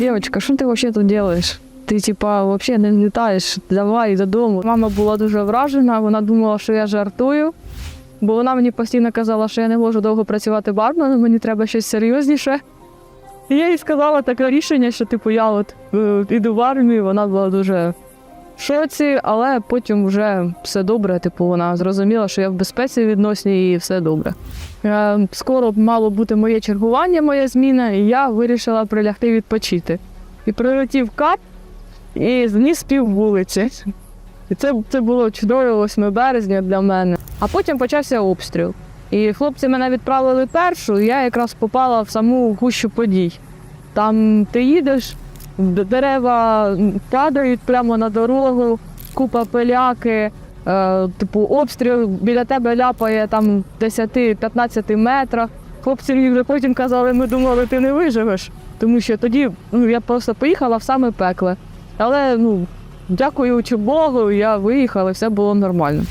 Дівчинка, що ти взагалі тут робиш? Ти, типа, взагалі не літаєш, давай додому. Мама була дуже вражена, вона думала, що я жартую, бо вона мені постійно казала, що я не можу довго працювати барменом, мені треба щось серйозніше. І я їй сказала таке рішення, що типу я от е, іду в армію, вона була дуже шоці, але потім вже все добре. Типу, вона зрозуміла, що я в безпеці відносній і все добре. Е, Скоро мало бути моє чергування, моя зміна, і я вирішила прилягти відпочити. І прилетів кап і зніс пів вулиці. І це, це було чудово 8 березня для мене. А потім почався обстріл. І хлопці мене відправили першу, і я якраз попала в саму гущу подій. Там ти їдеш, дерева падають прямо на дорогу, купа пиляки, е, типу обстріл біля тебе ляпає там 10-15 метрах. Хлопці вже потім казали, ми думали, ти не виживеш. Тому що тоді ну, я просто поїхала в саме пекле. Але ну, дякуючи Богу, я виїхала, все було нормально.